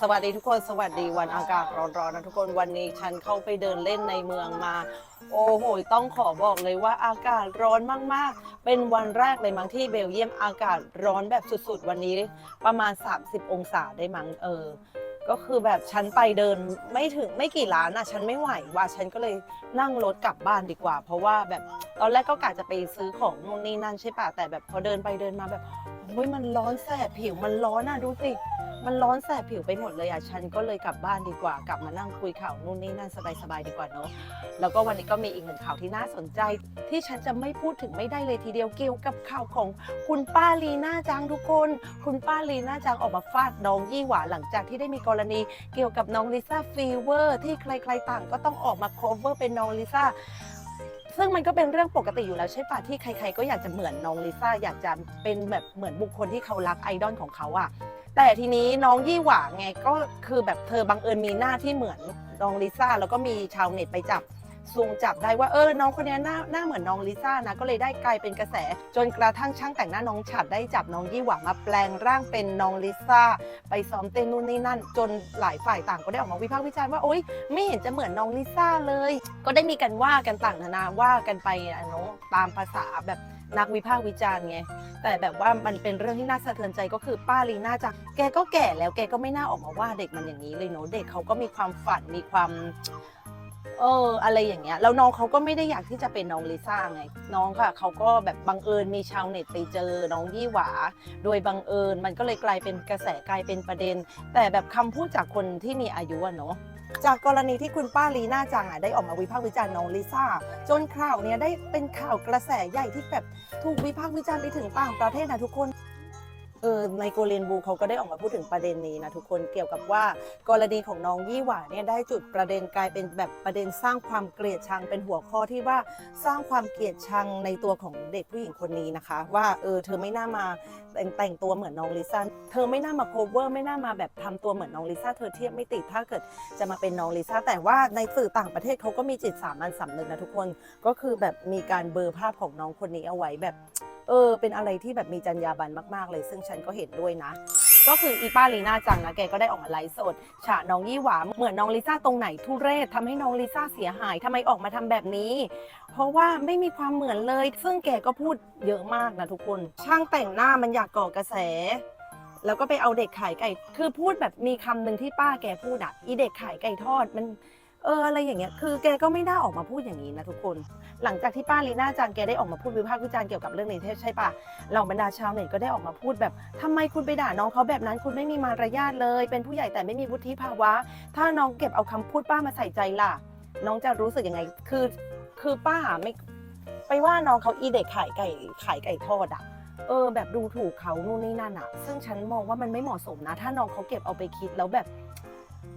สวัสดีทุกคนสวัสดีวันอากาศร้อนๆนะทุกคนวันนี้ฉันเข้าไปเดินเล่นในเมืองมา โอ้โห ต้องขอบอกเลยว่าอากาศร้อนมากๆ เป็นวันแรกเลยมั้งที่เบลเยียมอากาศร้อนแบบสุดๆ วันนี้ประมาณ 30 องศาได้มั้งเออ ก็คือแบบฉันไปเดินไม่ถึงไม่กี่ร้านอะฉันไม่ไหวว่าฉันก็เลยนั่งรถกลับบ้านดีกว่า เพราะว่าแบบตอนแรกก็กะจะไปซื้อของนู่นนี่นั่นใช่ปะแต่แบบพอเดินไปเดินมาแบบโอ้ยมันร้อนแสบผิวมันร้อนอะดูสิ มันร้อนแสบผิวไปหมดเลยอะฉันก็เลยกลับบ้านดีกว่ากลับมานั่งคุยข่าวนู่นนี่นั่นสบายๆดีกว่าเนาะแล้วก็วันนี้ก็มีอีกหนึ่งข่าวที่น่าสนใจ ที่ฉันจะไม่พูดถึงไม่ได้เลยทีเดียวเกี่ยวกับข่าวของคุณป้าลีน่าจังทุกคน คุณป้าลีน่าจังออกมาฟาดน้องยี่หวาหลังจากที่ได้มีกรณี เกี่ยวกับน้องลิซ่าฟีเวอร์ที่ใครๆต่างก็ต้องออกมาโคเวอร์เป็นน้องลิซ่าซึ่งมันก็เป็นเรื่องปกติอยู่แล้วใช่ปะที่ใครๆก็อยากจะเหมือนน้องลิซ่าอยากจะเป็นแบบเหมือนบุคคลที่เขารักไอดอลของเขาอะ แต่ทีนี้น้องยี่หว่าไงก็คือแบบเธอบังเอิญมีหน้าที่เหมือนน้องลิซ่าแล้วก็มีชาวเน็ตไปจับซูมจับได้ว่าเออน้องคนนี้หน้าหน้าเหมือนน้องลิซ่านะก็เลยได้กลายเป็นกระแส จนกระทั่งช่างแต่งหน้าน้องฉัดได้จับน้องยี่หว่ามาแปลงร่างเป็นน้องลิซ่าไปซ้อมเต้นนู่นนี่นั่น จนหลายฝ่ายต่างก็ได้ออกมาวิพากษ์วิจารณ์ว่าโอ๊ยไม่เห็นจะเหมือนน้องลิซ่าเลย ก็ได้มีกันว่ากันต่างนานาว่ากันไปอะเนาะตามภาษาแบบ นักวิพากษ์วิจารณ์ไงแต่แบบว่ามันเป็นเรื่องที่น่าสะเทือนใจก็คือป้าลีน่าจังแกก็แก่แล้วแกก็ไม่น่าออกมาว่าเด็กมันอย่างนี้เลยเนาะเด็กเขาก็มีความฝันมีความเอออะไรอย่างเงี้ยแล้วน้องเขาก็ไม่ได้อยากที่จะเป็นน้องลิซ่าไง น้องค่ะเขาก็แบบบังเอิญมีชาวเน็ตไปเจอน้องยี่หวา โดยบังเอิญมันก็เลยกลายเป็นกระแสกลายเป็นประเด็น แต่แบบคำพูดจากคนที่มีอายุอะเนาะ จากกรณีที่คุณป้าลีน่าจังอะได้ออกมาวิพากษ์วิจารณ์น้องลิซ่า จนข่าวเนี้ยได้เป็นข่าวกระแสใหญ่ที่แบบถูกวิพากษ์วิจารณ์ไปถึงต่างประเทศนะทุกคน เออในโกเรียนบูเขาก็ได้ออกมาพูดถึงประเด็นนี้นะทุกคนเกี่ยวกับว่ากรณีของน้องยี่หว่าเนี่ยได้จุดประเด็นกลายเป็นแบบประเด็นสร้างความเกลียดชังเป็นหัวข้อที่ว่าสร้างความเกลียดชังในตัวของเด็กผู้หญิงคนนี้นะคะ ว่าเออเธอไม่น่ามาแต่งแต่งตัวเหมือนน้องลิซ่าเธอไม่น่ามาโคเวอร์ไม่น่ามาแบบทำตัวเหมือนน้องลิซ่าเธอเทียบไม่ติดถ้าเกิดจะมาเป็นน้องลิซ่าแต่ว่าในสื่อต่างประเทศเขาก็มีจิตสามัญสำนึกนะทุกคนก็คือแบบมีการเบอร์ภาพของน้องคนนี้เอาไว้แบบ เออ เป็นอะไรที่แบบมีจรรยาบรรณมากๆเลย ซึ่งฉันก็เห็นด้วยนะ ก็คืออีป้าลีน่าจังนะ แกก็ได้ออกมาไลฟ์สด ฉะน้องยี่หวาเหมือนน้องลิซ่าตรงไหนทุเรศทำให้น้องลิซ่าเสียหายทำไมออกมาทำแบบนี้ เพราะว่าไม่มีความเหมือนเลย ซึ่งแกก็พูดเยอะมากนะทุกคน ช่างแต่งหน้ามันอยากก่อกระแสแล้วก็ไปเอาเด็กขายไก่ คือพูดแบบมีคำหนึ่งที่ป้าแกพูดอะอีเด็กขายไก่ทอดมัน เอออะไรอย่างเงี้ย คือแกก็ไม่น่าออกมาพูดอย่างนี้นะทุกคน หลังจากที่ป้าลีน่าจังแกได้ออกมาพูดวิพากษ์วิจารณ์เกี่ยวกับเรื่องนี้ใช่ปะเหล่าบรรดาชาวเน็ตก็ได้ออกมาพูดแบบทำไมคุณไปด่าน้องเขาแบบนั้นคุณไม่มีมารยาทเลย เป็นผู้ใหญ่แต่ไม่มีวุฒิภาวะ ถ้าน้องเก็บเอาคำพูดป้ามาใส่ใจล่ะ น้องจะรู้สึกยังไง คือ คือป้าไม่ไปว่าน้องเขาอีเด็กขายไก่ขายไก่ทอดอะเออแบบดูถูกเขานู่นนี่นั่นอะซึ่งฉันมองว่ามันไม่เหมาะสมนะ ถ้าน้องเขาเก็บเอาไปคิดแล้วแบบ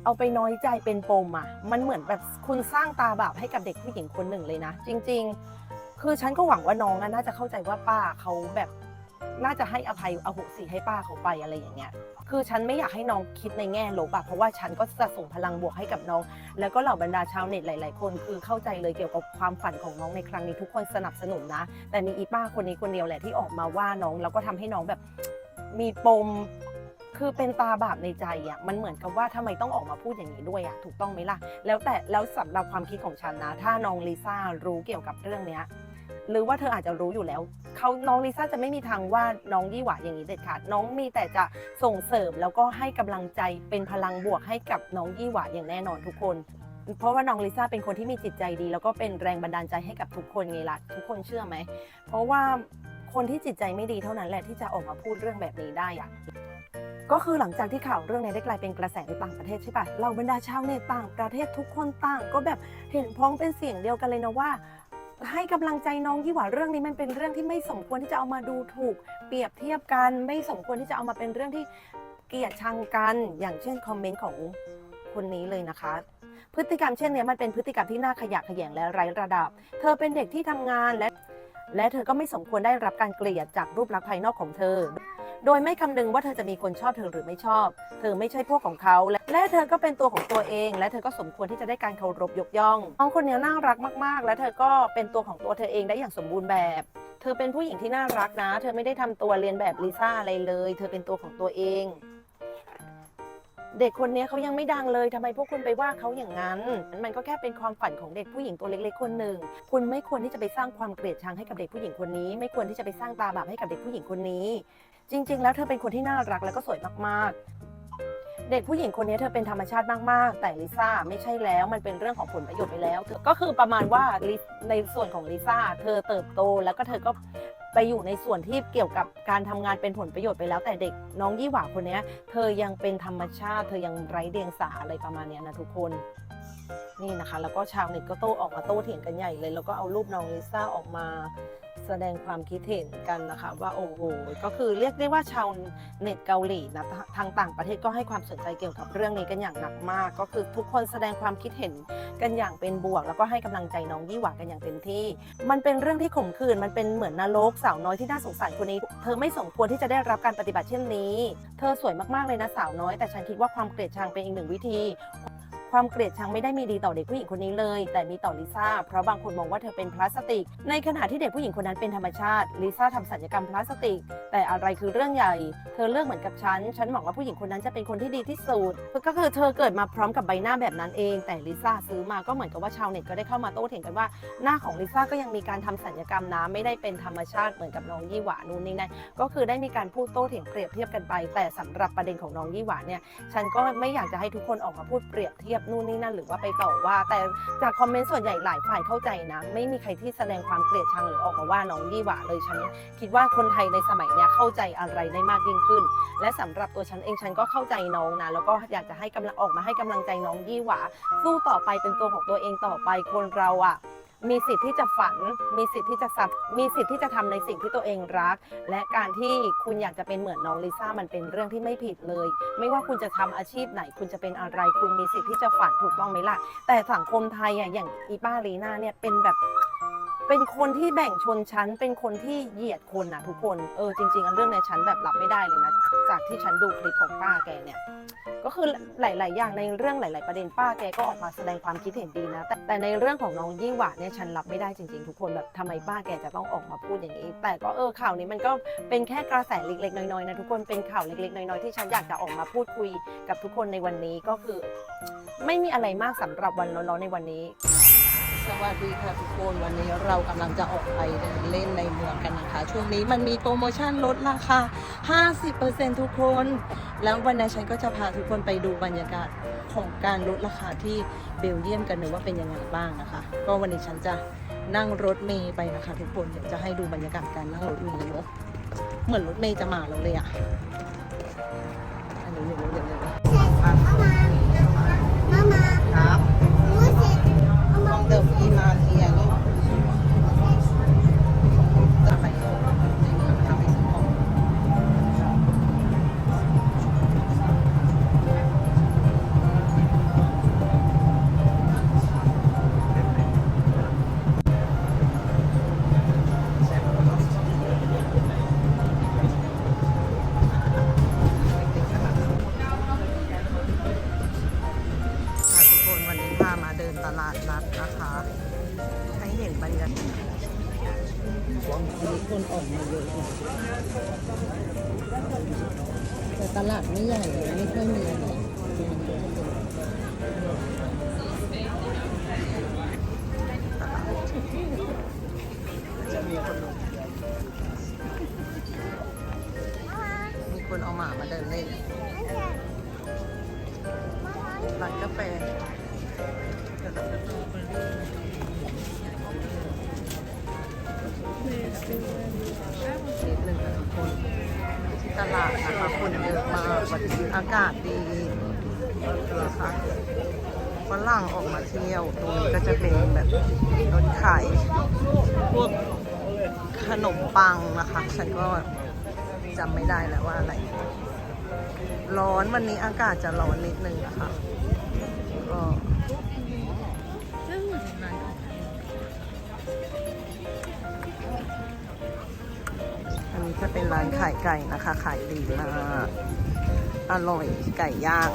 เอาไปน้อยใจเป็นปมอะ มันเหมือนแบบคุณสร้างตาบาปให้กับเด็กผู้หญิงคนหนึ่งเลยนะ จริง ๆ คือฉันก็หวังว่าน้องน่าจะเข้าใจว่าป้าเขาแบบน่าจะให้อภัยอโหสิให้ป้าเขาไปอะไรอย่างเงี้ย คือฉันไม่อยากให้น้องคิดในแง่ลบอะเพราะว่าฉันก็จะส่งพลังบวกให้กับน้อง แล้วก็เหล่าบรรดาชาวเน็ตหลาย ๆ คน คือเข้าใจเลยเกี่ยวกับความฝันของน้องในครั้งนี้ทุกคนสนับสนุนนะ แต่มีอีป้าคนนี้คนเดียวแหละที่ออกมาว่าน้องแล้วก็ทำให้น้องแบบมีปม คือเป็นตาบาปในใจอะมันเหมือนกับว่าทำไมต้องออกมาพูดอย่างนี้ด้วยอะถูกต้องไหมล่ะ แล้วแต่แล้วสำหรับความคิดของฉันนะ ถ้าน้องลิซ่ารู้เกี่ยวกับเรื่องเนี้ยหรือว่าเธออาจจะรู้อยู่แล้วเขาน้องลิซ่าจะไม่มีทางว่าน้องยี่หวาอย่างนี้เด็ดขาดน้องมีแต่จะส่งเสริมแล้วก็ให้กำลังใจเป็นพลังบวกให้กับน้องยี่หวาอย่างแน่นอนทุกคน เพราะว่าน้องลิซ่าเป็นคนที่มีจิตใจดี แล้วก็เป็นแรงบันดาลใจให้กับทุกคนไงล่ะทุกคนเชื่อไหมเพราะว่าคนที่จิตใจไม่ดีเท่านั้นแหละที่จะออกมาพูดเรื่องแบบนี้ได้อะ ก็คือหลังจากที่ข่าวเรื่องนี้ได้กลายเป็นกระแสในต่างประเทศใช่ปะเราบรรดาชาวเน็ตต่างประเทศทุกคนต่าง ก็แบบเห็นพ้องเป็นเสียงเดียวกันเลยนะว่า ให้กำลังใจน้องยี่หว่าเรื่องนี้มันเป็นเรื่องที่ไม่สมควรที่จะเอามาดูถูก เปรียบเทียบกันไม่สมควรที่จะเอามาเป็นเรื่องที่เกลียดชังกัน อย่างเช่นคอมเมนต์ของคนนี้เลยนะคะ พฤติกรรมเช่นนี้มันเป็นพฤติกรรมที่น่าขยะแขยงและไร้ระดับ เธอเป็นเด็กที่ทำงานและ และเธอก็ไม่สมควรได้รับการเกลียดจากรูปลักษณ์ภายนอกของเธอ โดยไม่คำนึงว่าเธอจะมีคนชอบเธอหรือไม่ชอบ เธอไม่ใช่พวกของเขาและและเธอก็เป็นตัวของตัวเอง และเธอก็สมควรที่จะได้การเคารพยกย่องน้องคนนี้น่ารักมาก ๆ และเธอก็เป็นตัวของตัวเธอเองได้อย่างสมบูรณ์แบบ เธอเป็นผู้หญิงที่น่ารักนะ เธอไม่ได้ทำตัวเรียนแบบลิซ่าอะไรเลย เธอเป็นตัวของตัวเอง เด็กคนนี้เขายังไม่ดังเลยทำไมพวกคุณไปว่าเขาอย่างนั้น มันก็แค่เป็นความฝันของเด็กผู้หญิงตัวเล็กๆคนหนึ่ง คุณไม่ควรที่จะไปสร้างความเกลียดชังให้กับเด็กผู้หญิงคนนี้ ไม่ควรที่จะไปสร้างตาบาปให้กับเด็กผู้หญิงคนนี้ จริง ๆ แล้วเธอเป็นคนที่น่ารักและก็สวยมากๆ เด็กผู้หญิงคนนี้เธอเป็นธรรมชาติมากๆ แต่ลิซ่าไม่ใช่แล้วมันเป็นเรื่องของผลประโยชน์ไปแล้ว ก็คือประมาณว่าลิในส่วนของลิซ่าเธอเติบโตแล้วก็เธอก็ไปอยู่ในส่วนที่เกี่ยวกับการทำงานเป็นผลประโยชน์ไปแล้ว แต่เด็กน้องยี่หว่าคนนี้เธอยังเป็นธรรมชาติ เธอยังไร้เดียงสาอะไรประมาณนี้นะทุกคนนี่นะคะ แล้วก็ชาวเน็ตก็โต้ออกมาโต้เถียงกันใหญ่เลย แล้วก็เอารูปน้องลิซ่าออกมา แสดงความคิดเห็นกันนะคะว่าโอ้โหก็คือเรียกได้ว่าชาวเน็ตเกาหลีนะทางต่างประเทศก็ให้ความสนใจเกี่ยวกับเรื่องนี้กันอย่างหนักมาก ก็คือทุกคนแสดงความคิดเห็นกันอย่างเป็นบวก แล้วก็ให้กำลังใจน้องยี่หวากันอย่างเต็มที่ มันเป็นเรื่องที่ขมขื่นมันเป็นเหมือนนรกสาวน้อยที่น่าสงสารคนนี้ เธอไม่สมควรที่จะได้รับการปฏิบัติเช่นนี้ เธอสวยมากๆเลยนะสาวน้อย แต่ฉันคิดว่าความเกลียดชังเป็นอีกหนึ่งวิธี ความเกลียดชังไม่ได้มีดีต่อเด็กผู้หญิงคนนี้เลย แต่มีต่อลิซ่าเพราะบางคนมองว่าเธอเป็นพลาสติก ในขณะที่เด็กผู้หญิงคนนั้นเป็นธรรมชาติลิซ่าทำสัญญกรรมพลาสติก แต่อะไรคือเรื่องใหญ่ เธอเลือกเหมือนกับฉันฉันหวังว่าผู้หญิงคนนั้นจะเป็นคนที่ดีที่สุดก็คือเธอเกิดมาพร้อมกับใบหน้าแบบนั้นเอง แต่ลิซ่าซื้อมาก็เหมือนกับว่าชาวเน็ตก็ได้เข้ามาโต้เถียงกันว่าหน้าของลิซ่าก็ยังมีการทำสัญญกรรมนะไม่ได้เป็นธรรมชาติเหมือนกับน้องยี่หวานู่นนี่นั่นก็คือได้มีการพูดโต้เถียงเปรียบเทียบกันไป แต่สำหรับประเด็นของน้องยี่หวาเนี่ยฉันก็ไม่อยากจะให้ทุกคนออกมาพูดเปรียบเทียบนู่นนี่นั่นหรือว่าไปต่อว่า แต่จากคอมเมนต์ส่วนใหญ่หลายฝ่ายเข้าใจนะ ไม่มีใครที่แสดงความเกลียดชังหรือออกมาว่าน้องยี่หวาเลยฉันคิดว่าคนไทยในสมัยเนี้ยเข้าใจอะไรได้มากยิ่งขึ้น และสำหรับตัวฉันเองฉันก็เข้าใจน้องนะแล้วก็อยากจะให้กำลังออกมาให้กำลังใจน้องยี่หวาสู้ต่อไปเป็นตัวของตัวเองต่อไปคนเราอะ มีสิทธิ์ที่จะฝัน มีสิทธิ์ที่จะสับมีสิทธิ์ที่จะทำในสิ่งที่ตัวเองรัก และการที่คุณอยากจะเป็นเหมือนน้องลิซ่ามันเป็นเรื่องที่ไม่ผิดเลย ไม่ว่าคุณจะทำอาชีพไหน คุณจะเป็นอะไร คุณมีสิทธิ์ที่จะฝันถูกต้องไหมล่ะ แต่สังคมไทยอะอย่างอีป้าลีน่าเนี่ยเป็นแบบเป็นคนที่แบ่งชนชั้น เป็นคนที่เหยียดคนนะทุกคน เออจริงๆอันเรื่องเนี้นแบบรับไม่ได้เลยนะ จากที่ฉันดูคลิปของป้าแกเนี่ย ก็คือหลาย ๆ อย่างในเรื่องหลาย ๆ ประเด็นป้าแกก็ออกมาแสดงความคิดเห็นดีนะ แต่แต่ในเรื่องของน้องยี่หวาเนี่ยฉันรับไม่ได้จริง ๆ ทุกคนแบบทำไมป้าแกจะต้องออกมาพูดอย่างนี้ แต่ก็เออข่าวนี้มันก็เป็นแค่กระแสเล็ก ๆ น้อย ๆ นะทุกคนเป็นข่าวเล็ก ๆ น้อย ๆ ที่ฉันอยากจะออกมาพูดคุยกับทุกคนในวันนี้ก็คือ ไม่มีอะไรมากสำหรับวันร้อนๆในวันนี้ สวัสดีค่ะทุกคนวันนี้เรากำลังจะออกไปเดินเล่นในเมืองกันนะคะ ช่วงนี้มันมีโปรโมชั่นลดราคา 50%ทุกคน แล้ววันนี้ฉันก็จะพาทุกคนไปดูบรรยากาศของการลดราคาที่เบลเยียมกันนะว่าเป็นยังไงบ้างนะคะ ก็วันนี้ฉันจะนั่งรถเมย์ไปนะคะ ทุกคนเดี๋ยวจะให้ดูบรรยากาศการนั่งรถเมย์เนาะเหมือนรถเมย์จะมาแล้วเลยอะ ของ ลาดนัดนะคะ ให้เห็นบรรยากาศมีคนออกมาเยอะเลยแต่ตลาดไม่ใหญ่เลยไม่ค่อยมีอะไรจะมีคนลงมีคนเอาหมามาเดินเล่น เที่ยวตรงนี้ก็จะเป็นแบบรถขายพวกขนมปังนะคะ ฉันก็จำไม่ได้แล้วว่าอะไร ร้อนวันนี้อากาศจะร้อนนิดนึงนะคะก็อันนี้จะเป็นร้านขายไก่นะคะ ขายดีมาก อร่อยไก่ย่าง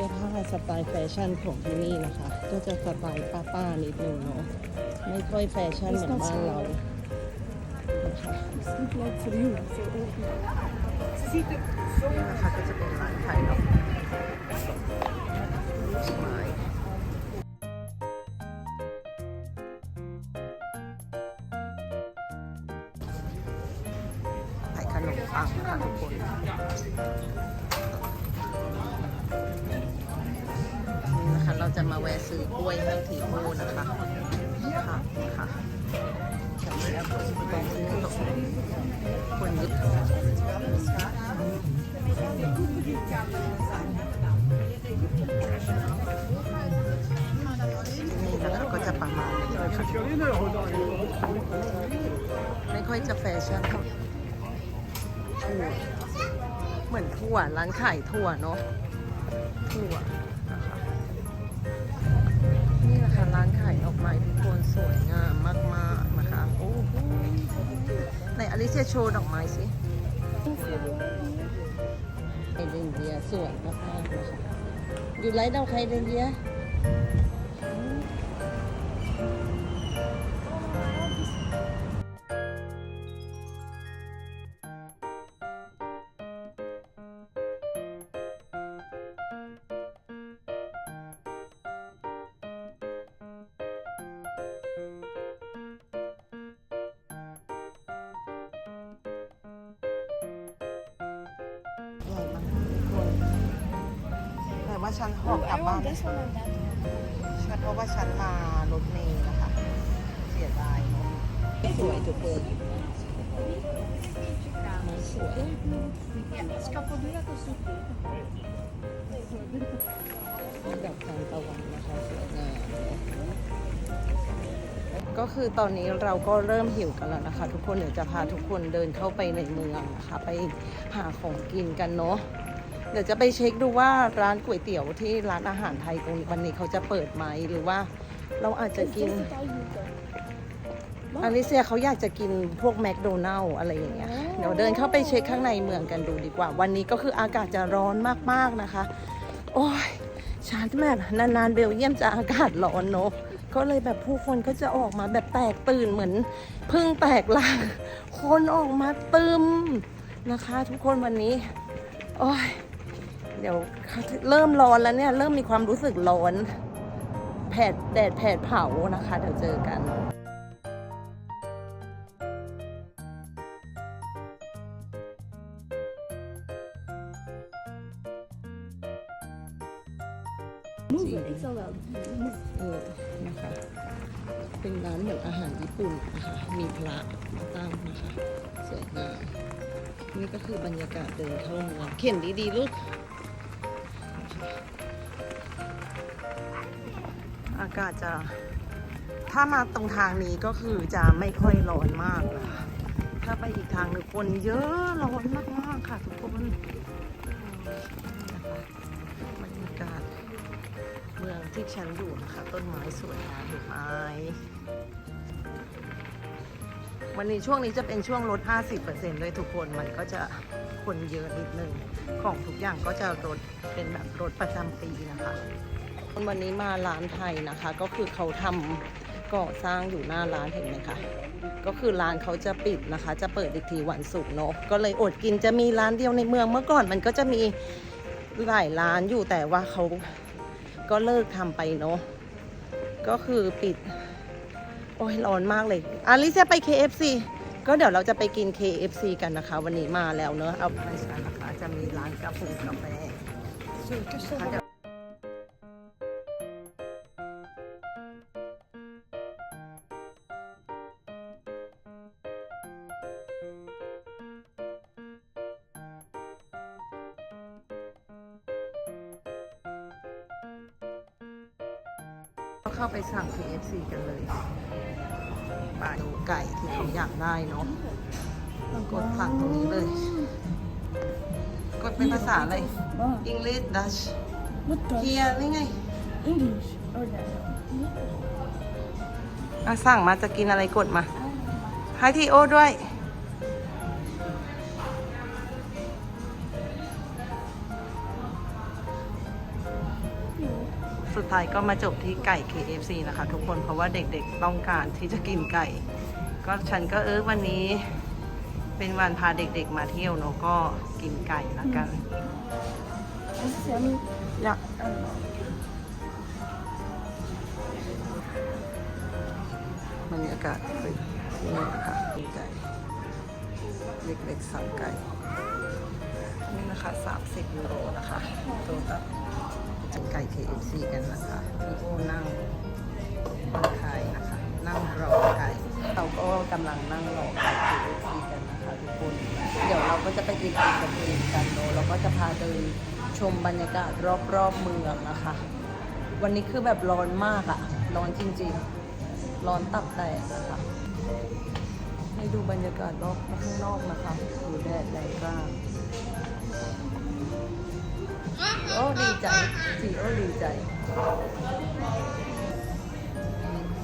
สื้อผ้าสไตล์แฟชั่นของที่นี่นะคะ ก็จะสไตล์ป้าๆนิดนึงเนาะไม่ค่อยแฟชั่นเหมือนบ้านเรานะคะ Sleep like for you. So, นี่นะคะก็จะเป็นร้านขายดอกไม้ ไม่ค่อยจะแฟชั่นเท่าถั่วเหมือนถั่วร้านขายถั่วเนาะถั่วนะคะนี่นะคะร้านขายดอกไม้ทุกคนสวยงามมากๆนะคะโอ้โหไหนอลิเซียโชว์ดอกไม้สิไฮเดรนเดียสวยมากๆนะคะอยู่ไรดอกไฮเดรนเดีย แต่ว่าฉันหอบกลับ I บ้าน want this one and that one. ฉันเพราะว่าฉันมารถเมล์นะคะ เสียดายเนาะสวยทุกคนไม้สวย Ja, ska få du att se มีดอกทานตะวันนะคะสวยงามก็คือตอนนี้เราก็เริ่มหิวกันแล้วนะคะ ทุกคนเดี๋ยวจะพาทุกคนเดินเข้าไปในเมืองนะคะ ไปหาของกินกันเนาะ เดี๋ยวจะไปเช็คดูว่าร้านก๋วยเตี๋ยวที่ร้านอาหารไทยตรงนี้วันนี้เขาจะเปิดไหมหรือว่าเราอาจจะกิน อลิเซียเขาอยากจะกินพวกแมคโดนัลล์อะไรอย่างเงี้ย เดี๋ยวเดินเข้าไปเช็คข้างในเมืองกันดูดีกว่า วันนี้ก็คืออากาศจะร้อนมากๆนะคะ โอ้ยฉันแบบนานๆเบลเยียมจะอากาศร้อนเนอะก็เลยแบบผู้คนก็จะออกมาแบบแตกตื่นเหมือนเพึ่งแตกลางคนออกมาตึมนะคะ ทุกคนวันนี้ โอ้ย เดี๋ยวเริ่มร้อนแล้วเนี่ย เริ่มมีความรู้สึกร้อน แผดแดดแผดเผานะคะ เดี๋ยวเจอกันเออนะคะ เป็นร้านเหมือนอาหารญี่ปุ่นนะคะมีพระมาตั้งนะคะ สวยงามนี่ก็คือบรรยากาศเดินเข้าเมืองเข็นดีๆลูก อากาศจะ ถ้ามาตรงทางนี้ก็คือจะไม่ค่อยร้อนมากนะถ้าไปอีกทางหนึ่งคนเยอะร้อนมากๆค่ะทุกคนบรรยากาศเมืองที่ฉันอยู่นะคะต้นไม้สวยงามเห็นไหมวันนี้ช่วงนี้จะเป็นช่วงลด 50%ด้วยทุกคน มันก็จะ คนเยอะนิดนึง ของทุกอย่างก็จะลดเป็นแบบลดประจำปีนะคะวันนี้มาร้านไทยนะคะ ก็คือเขาทำก่อสร้างอยู่หน้าร้านเห็นไหมคะก็คือร้านเขาจะปิดนะคะ จะเปิดอีกทีวันศุกร์เนาะก็เลยอดกินจะมีร้านเดียวในเมืองเมื่อก่อน มันก็จะมีหลายร้านอยู่แต่ว่าเขาก็เลิกทำไปเนาะก็คือปิด โอ้ยร้อนมากเลยอาลิเซียไป KFC ก็เดี๋ยวเราจะไปกิน KFC กันนะคะ วันนี้มาแล้วเนอะเอาไปฉันนะคะจะมีร้านกาแฟกาแฟเข้าไปสั่ง KFC กันเลย ตรงนี้เลย กดเป็นภาษาอะไรอังกฤษดัชเฮียนี่ไง English อาสั่งมาจะกินอะไรกดมาให้ที่โอด้วย สุดท้ายก็มาจบที่ไก่ KFC นะคะ ทุกคนเพราะว่าเด็กๆต้องการที่จะกินไก่ ก็ฉันก็เออวันนี้ เป็นวันพาเด็กๆมาเที่ยวเนอะก็กินไก่ละกัน Das ist ja nur. อยากบรรยากาศเป็นนี่นะคะกินไก่เล็กๆสั่งไก่ นี่นะคะ30ยูโรนะคะตัวละจะไก่ KFC กันนะคะพี่โอ้นั่งคนขายนะคะ นั่งรอไก่ เราก็กำลังนั่งรอไก่ KFC กันนะคะ ทุกคน เดี๋ยวเราก็จะไปกินอาหารกันเองกันเนอะเราก็จะพาเดินชมบรรยากาศรอบๆเมืองนะคะ วันนี้คือแบบร้อนมากอะร้อนจริงๆ ร้อนตับแตกนะคะ ให้ดูบรรยากาศรอบข้างนอกนะคะดูแดดแรงกล้าโอ้ดีใจสีโอ้ดีใจ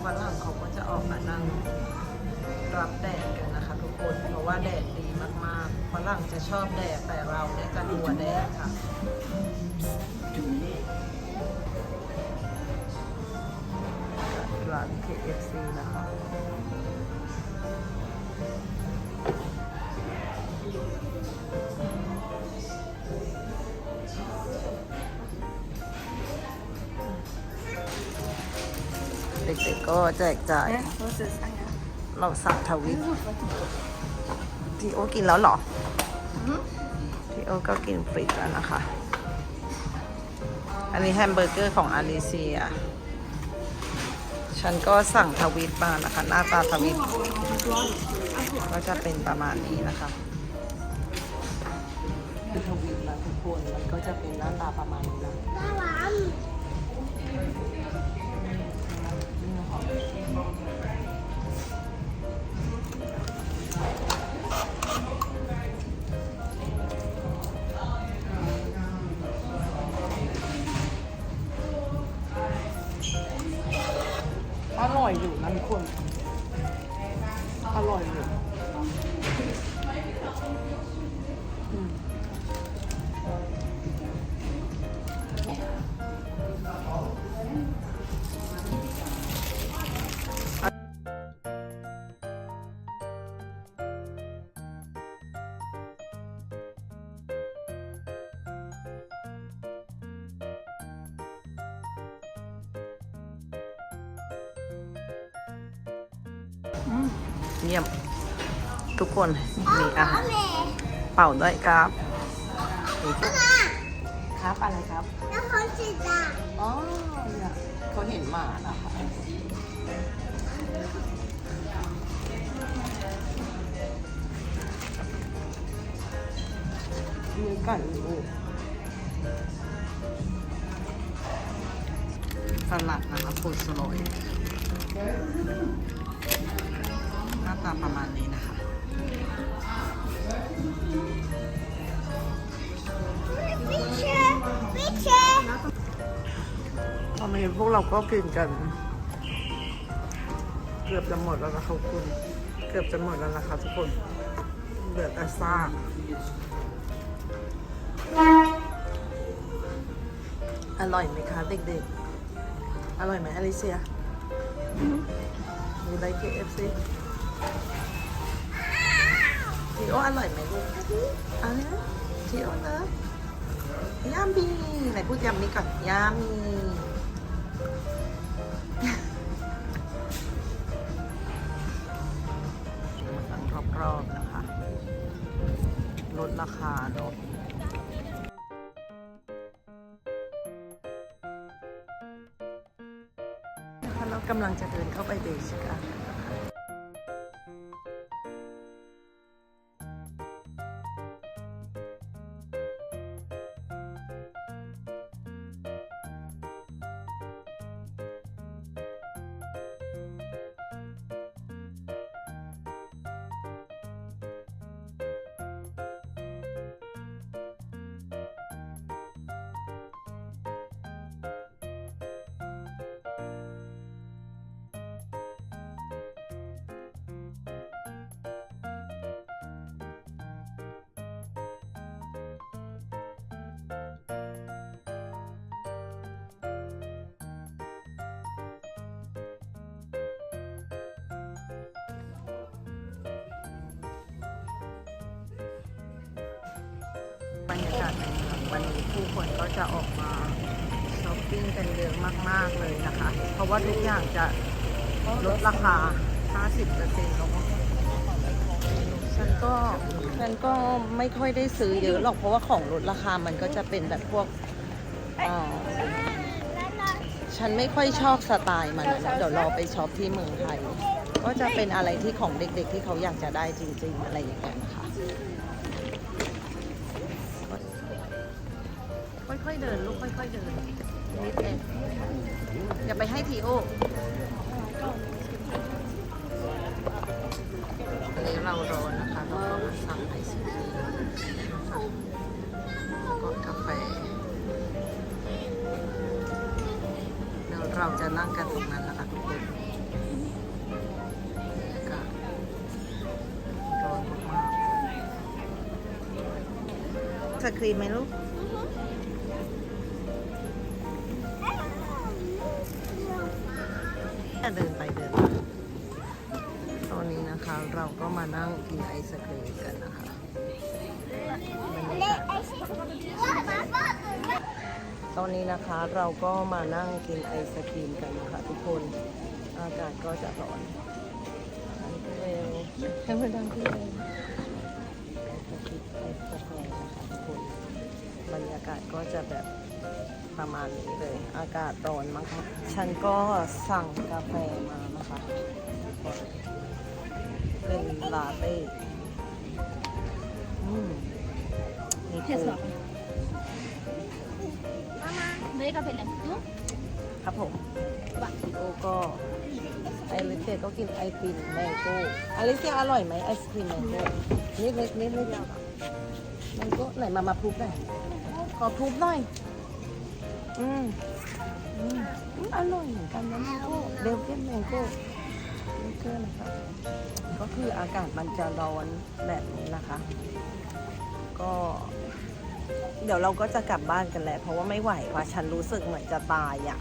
ฝรั่งเขาก็จะออกมานั่งรับแดดกัน คะทุกคนเพราะว่าแดดดีมากๆฝรั่งจะชอบแดดแต่เราเนี่ยจะหัวแดดค่ะร้าน KFC นะคะเด็กๆก็แจกจ่าย Ja, was ist? Ah, ja. เราสั่งทวิต พี่โอกินแล้วเหรอพี่โอก็กินฟรีแล้วนะคะ อันนี้แฮมเบอร์เกอร์ของอาริเซีย ฉันก็สั่งทวิตมานะคะ หน้าตาทวิตก็จะเป็นประมาณนี้นะคะคือทวิตนะทุกคนมันก็จะเป็นหน้าตาประมาณนี้นะ เยี่ยม ทุกคนมีอาหารเป่าด้วยครับครับอะไรครับแล้วเขาจะด่าอ๋อเขาเห็นหมานะคะมีไก่อยู่สลัดนะคะฟูดสโลยหน้า ตาประมาณนี้นะคะไม่เชื่อไม่เชอตอนนี้พวกเราก็กินกัน เกือบจะหมดแล้วนะคะคุณเกือบจะหมดแล้วนะคะทุกคนเหลือแต่ซากอร่อยไหมคะเด็กๆ อร่อยไหมอลิเซียมีได้ KFC ทีโออร่อยไหมลูกอะทีโอนะยามีไหนพูดยามีก่อนยามีมาตั้งรอบๆนะคะ ลดราคาเนอะนะคะเรากำลังจะเดินเข้าไปเบสิกา รยากาศในเมืองวันนี้ผู้คนก็จะออกมาช้อปปิ้งกันเยอะมาก ๆ เลยนะคะ เพราะว่าทุกอย่างจะลดราคา 50%ลงฉันก็ฉันก็ไม่ค่อยได้ซื้อเยอะหรอกเพราะว่าของลดราคามันก็จะเป็นแบบพวกอ่าฉันไม่ค่อยชอบสไตล์มันนะเดี๋ยวรอไปช็อปที่เมืองไทย ก็จะเป็นอะไรที่ของเด็กๆที่เขาอยากจะได้จริง ๆ อะไรอย่างเงี้ยนะคะ อยๆเดินลูกค่อยๆเดินนิดเองอย่าไปให้ทีโออันนี้เราร้อนนะคะเราก็มาสั่งไอศครีมนะคะแล้วก็กาแฟเดี๋ยวเราจะนั่งกันตรงนั้นนะคะทุกคนบรรยากาศร้อนมากสครีมไหมลูก ตอนนี้นะคะเราก็มานั่งกินไอศครีมกันนะคะทุกคน อากาศก็จะร้อนดังขึ้นเร็วให้มันดังขึ้นเร็วจะกินไอศครีมนะคะทุกคน บรรยากาศก็จะแบบประมาณนี้เลย อากาศร้อนมากครับฉันก็สั่งกาแฟมานะคะเป็นลาเต้อืมนี่คือ Mama, beli kafe lagi tu. ครับผมพี่โอก็ไอริเซียก็กินไอติมแมงโก้อลิเซียอร่อยไหมไอศครีมแมงโก้นิดเล็กนิดเล็กแมงโก้ไหนมามาพรูฟหน่อยขอพรูฟหน่อยอืมอืมอืมอร่อยเหมือนกันนะแมงโก้เบลเยียมแมงโก้นี่เกอร์นะคะก็คืออากาศมันจะร้อนแบบนี้นะคะก็ เดี๋ยวเราก็จะกลับบ้านกันแล้วเพราะว่าไม่ไหวว่ะฉันรู้สึกเหมือนจะตายอะ่ะ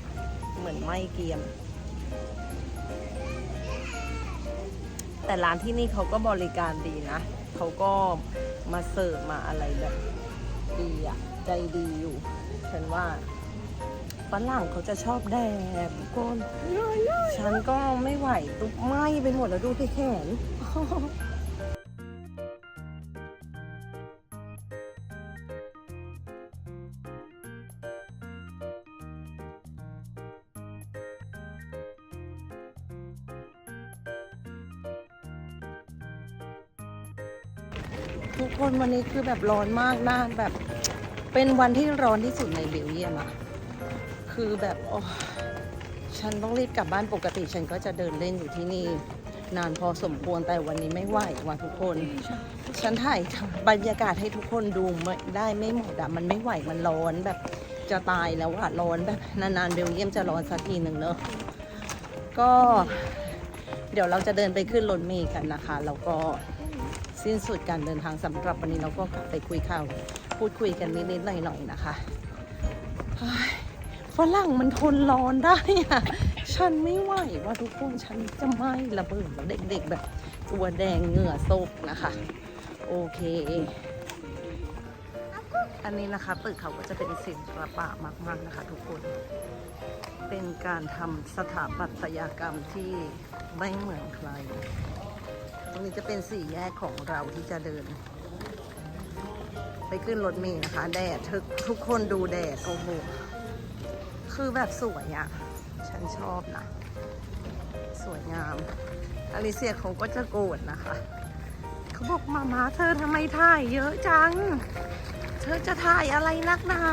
เหมือนไม่เกียม แต่ร้านที่นี่เขาก็บริการดีนะ เขาก็มาเสิร์ฟมาอะไรแบบดีอะ่ะ ใจดีอยู่ ฉันว่าฝรั่งเขาจะชอบแดดทุกคน ฉันก็ไม่ไหวตุ๊บไหมไปหมดแล้วดูที่แขน นี้คือแบบร้อนมากนะแบบเป็นวันที่ร้อนที่สุดในเบลเยียมอะคือแบบโอ้ฉันต้องรีบกลับบ้านปกติฉันก็จะเดินเล่นอยู่ที่นี่ นานพอสมควรแต่วันนี้ไม่ไหวว่ะทุกคน ฉันถ่ายบรรยากาศให้ทุกคนดูไม่ได้ไม่หมดอะมันไม่ไหวมันร้อนแบบจะตายแล้วอะร้อนแบบนานๆเบลเยียมจะร้อนสักทีหนึ่งเนอะก็ เดี๋ยวเราจะเดินไปขึ้นรถเมล์กันนะคะ แล้วก็ สิ้นสุดการเดินทางสำหรับวันนี้เราก็กลับไปคุยข่าว พูดคุยกันนิดๆหน่อยๆนะคะฝรั่งมันทนร้อนได้อะฉันไม่ไหวว่าทุกคนฉันจะไหม้ระเบิดแล้วเด็กๆแบบ ตัวแดงเหงื่อโซกนะคะ โอเค อันนี้นะคะตึกเขาก็จะเป็นศิลปะมาก ๆนะคะ ทุกคน เป็นการทำสถาปัตยกรรมที่ไม่เหมือนใคร ตรงนี้จะเป็นสี่แยกของเราที่จะเดิน ไปขึ้นรถเมล์นะคะ แดดทุกทุกคนดูแดด โอ้โห คือแบบสวยอะฉันชอบนะ สวยงามอลิเซียเขาก็จะโกรธนะคะ เขาบอกมามาเธอทำไมถ่ายเยอะจัง เธอจะถ่ายอะไรนักหนา